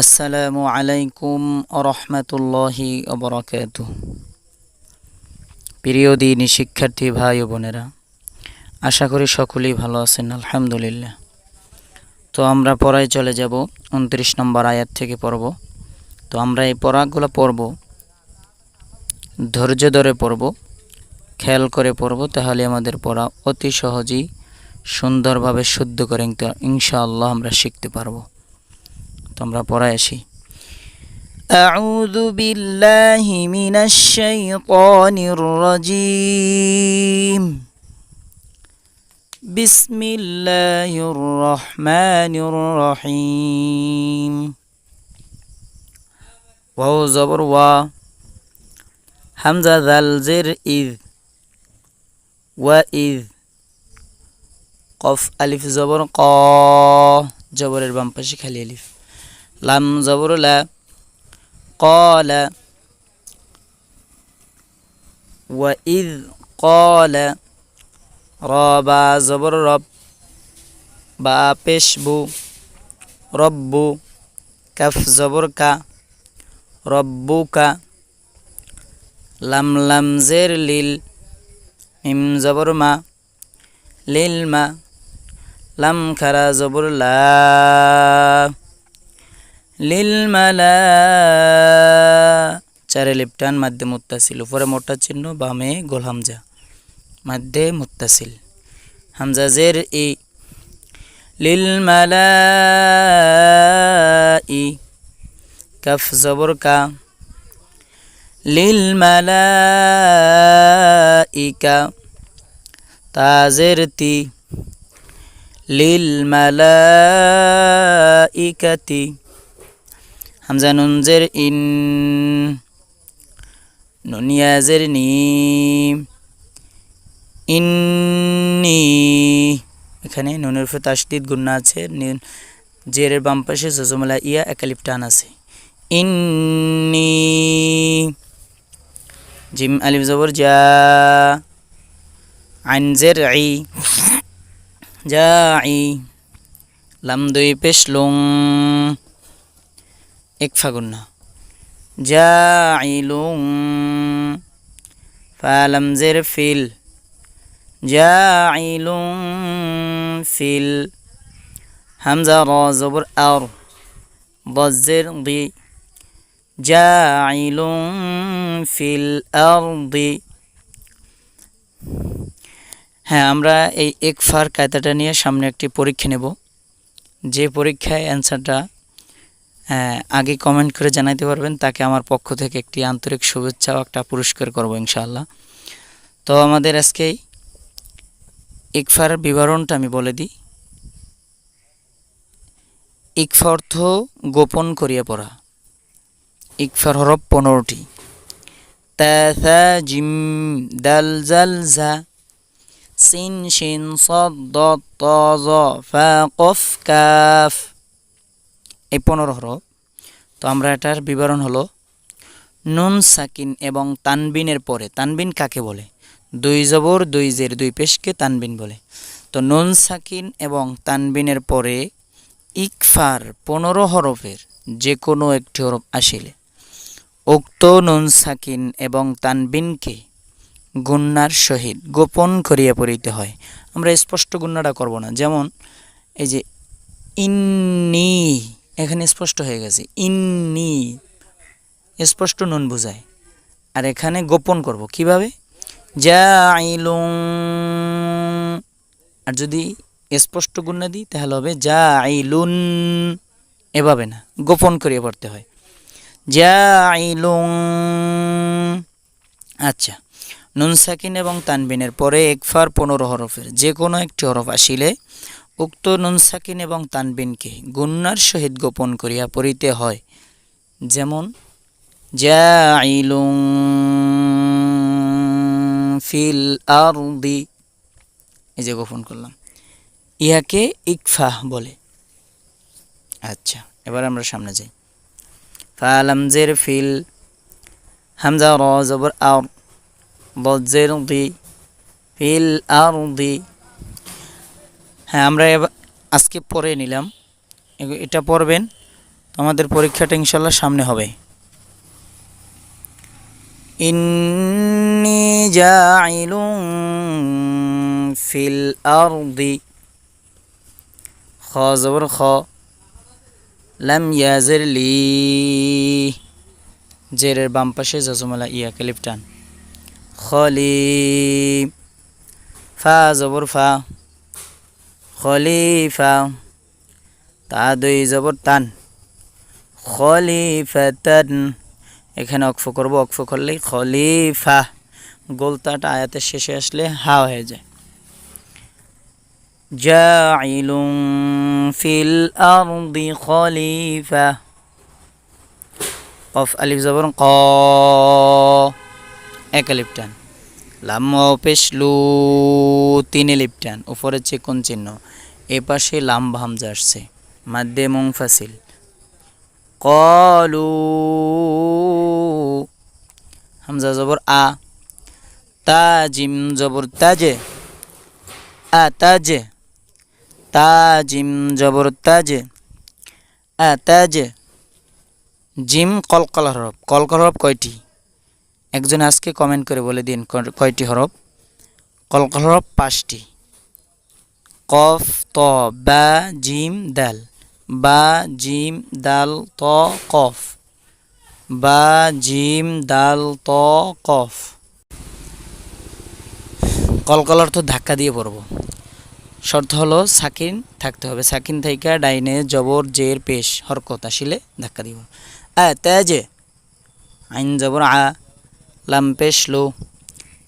আসসালামু আলাইকুম রহমতুল্লাহি অবরাকাত প্রিয় দিনী শিক্ষার্থী ভাই ও বোনেরা, আশা করি সকলেই ভালো আছেন, আলহামদুলিল্লাহ। তো আমরা পড়ায় চলে যাব, উনত্রিশ নম্বর আয়াত থেকে পড়ব। তো আমরা এই পড়াগুলো পড়ব, ধৈর্য ধরে পড়ব, খেয়াল করে পড়ব, তাহলে আমাদের পড়া অতি সহজেই সুন্দরভাবে শুদ্ধ করে ইনশাআল্লাহ আমরা শিখতে পারব। তো আমরা পড়ায় আসি أعوذ بالله من الشيطان الرجيم بسم الله الرحمن الرحيم واو زبر وا হামজা জাল জের ইদ ওয়া ইদ কফ আলিফ জবর ক জবরের বাম পাশে খালি আলিফ لم زبر لا. قال. وإذ قال. رابع زبر رب. با بو. رب. كف زبر كا ربك لم لم زر لل ام زبر ما. للما لم كرا زبر لا. চারে লিপটান মাধ্যে মুত্তাসিল। উপরে মোটা চিহ্ন, বামে গোল হামজা। মাধ্যে মুত্তাসিল। হামজা জের ই। লিল মালা ই কাফ জবর কা। লিল মালা ইকা তাজের তি। লিল মালা ইকাতি হামজা নুনজের ইন নুনিয়াজের নি ইন্নি এখানে নুনের উপর তাসদিদ গুন্না আছে জেরের বাম পাশে জজমলা ইয়া একালিপ টান আছে। ইন্নি। জিম আলিফ জবর যা আইনজের আই। যা আই। লাম দুই পেশ লং। এক ফাগুন্না জাইলুং ফালাম জের ফিল জাইলুং ফিল। হামজা, র, জবর আর বজ্জের, দি। জাইলুং ফিল আরদি। হ্যাঁ আমরা এই একফার কায়দাটা নিয়ে সামনে একটি পরীক্ষা নেব। যে পরীক্ষায় অ্যান্সারটা আগে কমেন্ট করে জানাইতে পারবেন, তাকে আমার পক্ষ থেকে একটি আন্তরিক শুভেচ্ছা একটা পুরস্কার করব ইনশাআল্লাহ। তো আমাদের আজকে ইকফার বিবরণটা আমি বলে দিই। ইকফা অর্থ গোপন করিয়া পড়া। ইকফার হরফ পনেরোটি। তা জিম দাল জাল ঝা সিন শিন সদ ত ফা কফ কাফ। এই পনেরো হরফ তো আমরা এটার বিবরণ হলো, নুন সাকিন এবং তানবিনের পরে, তানবিন কাকে বলে? দুই জবর, দুই জের, দুই পেশকে তানবিন বলে। তো নুন সাকিন এবং তানবিনের পরে ইকফার পনেরো হরফের যে কোনো একটি হরফ আসিলে। উক্ত নুন সাকিন এবং তানবিনকে গুন্নার সহিত গোপন করিয়া পড়িতে হয়। আমরা স্পষ্ট গুন্নাটা করব না। যেমন, এই যে, ইন্নি এখানে স্পষ্ট হয়ে গেছে, ইন্নি। স্পষ্ট নুন বোঝায়। আর এখানে গোপন করব, কীভাবে? যা আর যদি স্পষ্ট গুণা দিই, তাহলে হবে যা আইলুন এভাবে না, গোপন করিয়ে পড়তে হয়। যা আইলুং আচ্ছা নুন সাকিন এবং তানবিনের পরে একফার পনেরো হরফের, যে কোনো একটি হরফ আসিলে উক্ত নুনসাকিন এবং তানবিনকে গুন্নার সহিত গোপন করিয়া পড়িতে হয়। যেমন ফিল এই যে গোপন করলাম। ইহাকে ইকফাহ বলে। আচ্ছা এবার আমরা সামনে যাই। ফালামজের ফিল হামজা র জবর আর বজ্জের দি ফিল আর দি হ্যাঁ আমরা আজকে পড়ে নিলাম। এটা পড়বেন। আমাদের পরীক্ষাটা ইনশাল্লাহ সামনে হবে। ইন্নি জাইলুন ফিল আরদি খ জবর খ লাম ইয়াজের লি জেরের বাম পাশে জজমালা ইয়া কালিফ টান খলি ফা জবর ফা খলিফা তা দুই জবর তান খলিফাতান এখানে অক্ফ করব অক্ফ করলেই খলিফা গোলতাটা আয়াতের শেষে আসলে হা হয়ে যায় جاعل في الأرض خليفة قف ألف زبر قا এক আলিফ টান লাম পেশ লু তিন আলিফ টান উপরে চিকন চিহ্ন, এ পাশে লাম ভামজা আসছে। মাদ্দে মুংফাসিল কলু হামজা জবর আ। তাজিম জবর তাজে আ তাজে তাজিম জবর তাজে আ তাজে জিম কলকল হরফ। কলকল হরফ কয়টি? একজন আজকে কমেন্ট করে বলে দিন কয়টি হরফ? কলকল হরফ পাঁচটি। কফ, ত, বা, জিম, দাল। বা, জিম, দাল, ত, কফ। বা, জিম, দাল, ত, কফ। কলকল অর্থ ধাক্কা দিয়ে পড়ব। শর্ত হলো সাকিন থাকতে হবে। সাকিন থাইকা ডাইনে জবর, জের, পেশ, হরকত আসিলে ধাক্কা দিব। আ তেজে আইন জবর, আ। লাম পেশ লো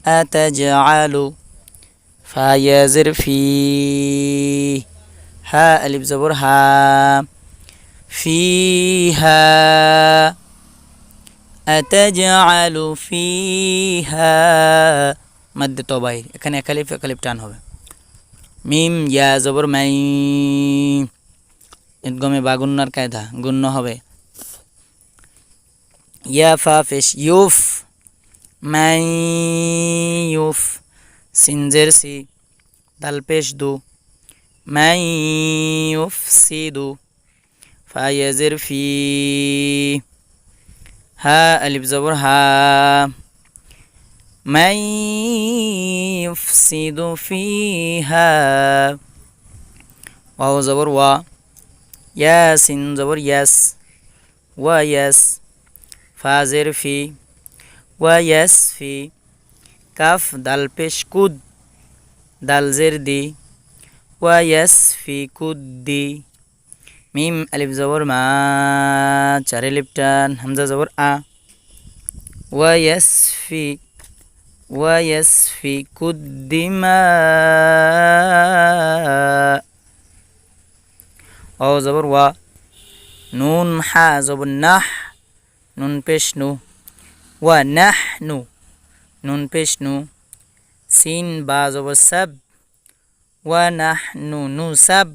আ তেজে আলু ফায়াজের ফি হা আলিফ জবর হা ফি হা أتجعل فيها মধ্য তবাইর এখানে একালিফ একালিফ টান হবে মিম ইয়া জবর মাই ঈদগমে বাগুন্নার কায়দা গুণ্য হবে ইয়া ফা ফেশ ইউফ من يف سنزر دو مايوف يفسد فايزر في ها ألف زبر ها من يفسد فيها واو زبر وا ياسين زبر ياس وياس فازر في ويسفي كف دال بيش كود دال زير دي ويسفي كود دي ميم ألف زور ما شاري لبتان همزة زور آ. ويسفي ويسفك ما. أو زور و نون حا زور نح نون بيش نو. ওয়া নাহ নু নুন পেশ নু সিন বা জবর সাব ওয়া নাহ নু সাব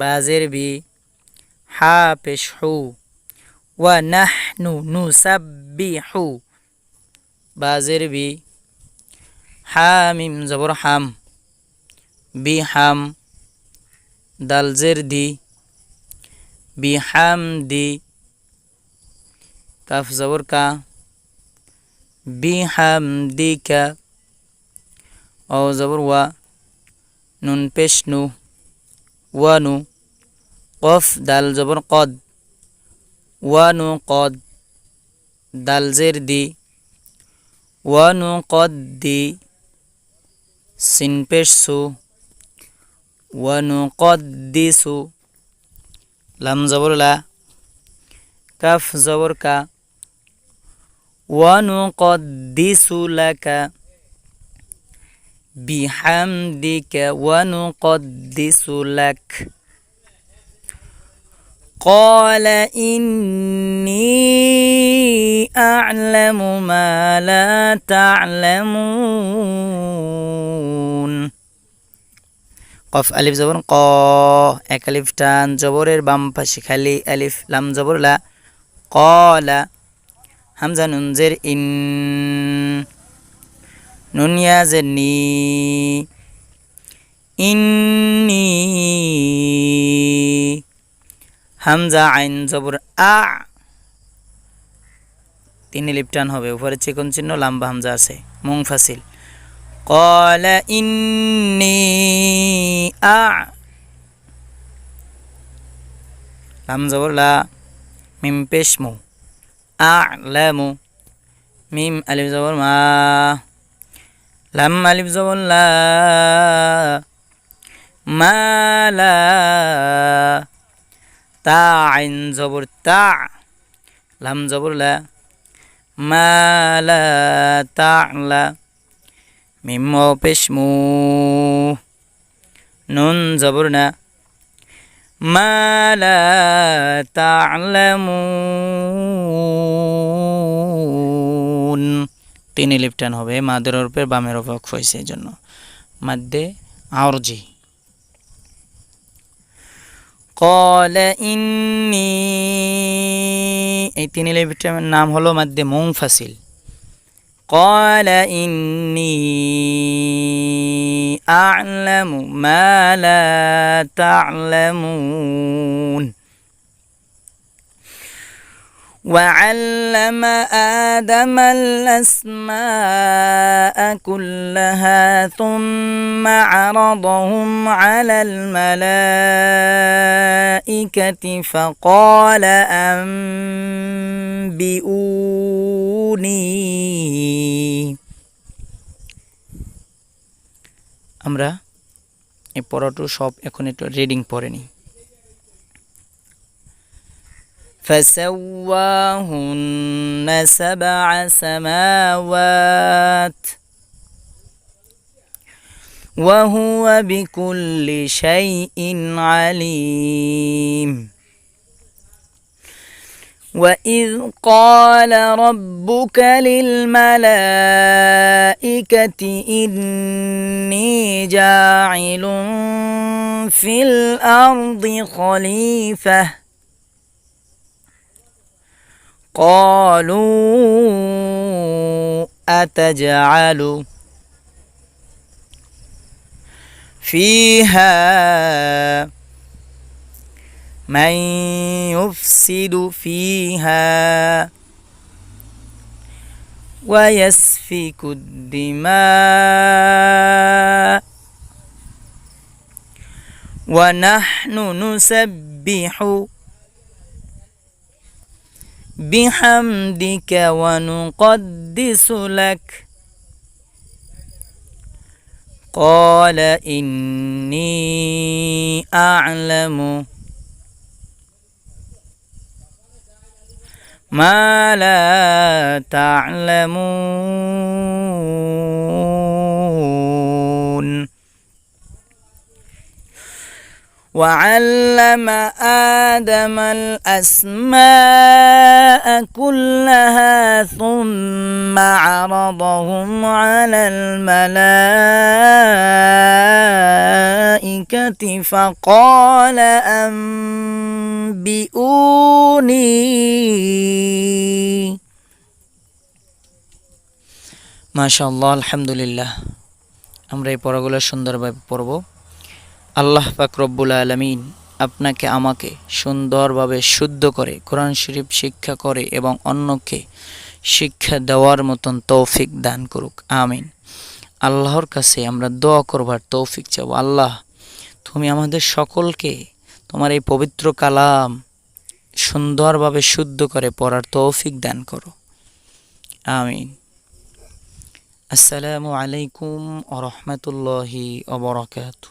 বাজের বি, হা পেশ হু ওয়া নাহ নু সাব বি, হু বাজের বি হামিম জবর হাম, বি হাম, দালজের দি, বি হাম দি কাফ জবর কা بحمدك. او زبر و نون پیش نو و نو قف دال زبر قد و نو قد دال زیر دی و نو قد دی سین پیش سو و نو قد دی سو لم زبر لا کف زبر کا ونقدس لك بحمدك ونقدس لك قال إني أعلم ما لا تعلمون قف ألف زبر قا أك ألف تان زبر بام فشخلي ألف لام زبر لا قال হামজা নুনজের ইন নুন ইয়াজের নি ইন্নি হামজা আইন জবর আ তিন লিপটান হবে উপরে চিকন চিহ্ন লাম্বা হামজা আছে মুং ফাসিল قال إني أع লাম জবর লা মিম পেশ মু আ'লামু মিম আলিফ জবর মা লাম আলিফ জবর লা মা লা তা আইন জবর তা লাম জবর লা মা লা তা'লা মিম ও পেশ মু নুন জবর না মা লা তা'লামুন তিন লিপটান হবে মাদের রূপের বামের অপক্ষ হয়েছে এই জন্য মাদ্দে আরজি قال إني এই তিন লিপটানের নাম হলো মাদ্দে মুংফাসিল قال إني أعلم ما لا تعلمون. وعلم آدم الأسماء كلها ثم عرضهم على الملائكة فقال أنبئوني আমরা এই পড়াটু সব এখন একটু রিডিং পড়ে নিই فسواهن سبع سماوات وهو بكل شيء عليم وإذ قال ربك للملائكة إني جاعل في الأرض خليفةً قالوا أتجعل فيها من يفسد فيها ويسفك الدماء ونحن نسبح بحمدك ونقدس لك. قال إني أعلم ما لا تعلمون. وعلم آدم الأسماء كلها ثم عرضهم على الملائكة فقال أنبئوني ما شاء الله الحمد لله আমরা এই পড়াগুলো সুন্দরভাবে পড়ব আল্লাহ পাক রব্বুল আলমিন আপনাকে আমাকে সুন্দরভাবে শুদ্ধ করে কোরআন শরীফ শিক্ষা করে এবং অন্যকে শিক্ষা দেওয়ার মতন তৌফিক দান করুক আমিন আল্লাহর কাছে আমরা দোয়া করবার তৌফিক চাব আল্লাহ তুমি আমাদের সকলকে তোমার এই পবিত্র কালাম সুন্দরভাবে শুদ্ধ করে পড়ার তৌফিক দান করো। আমিন। আসসালামু আলাইকুম আ রহমতুল্লাহি অবরাকাতু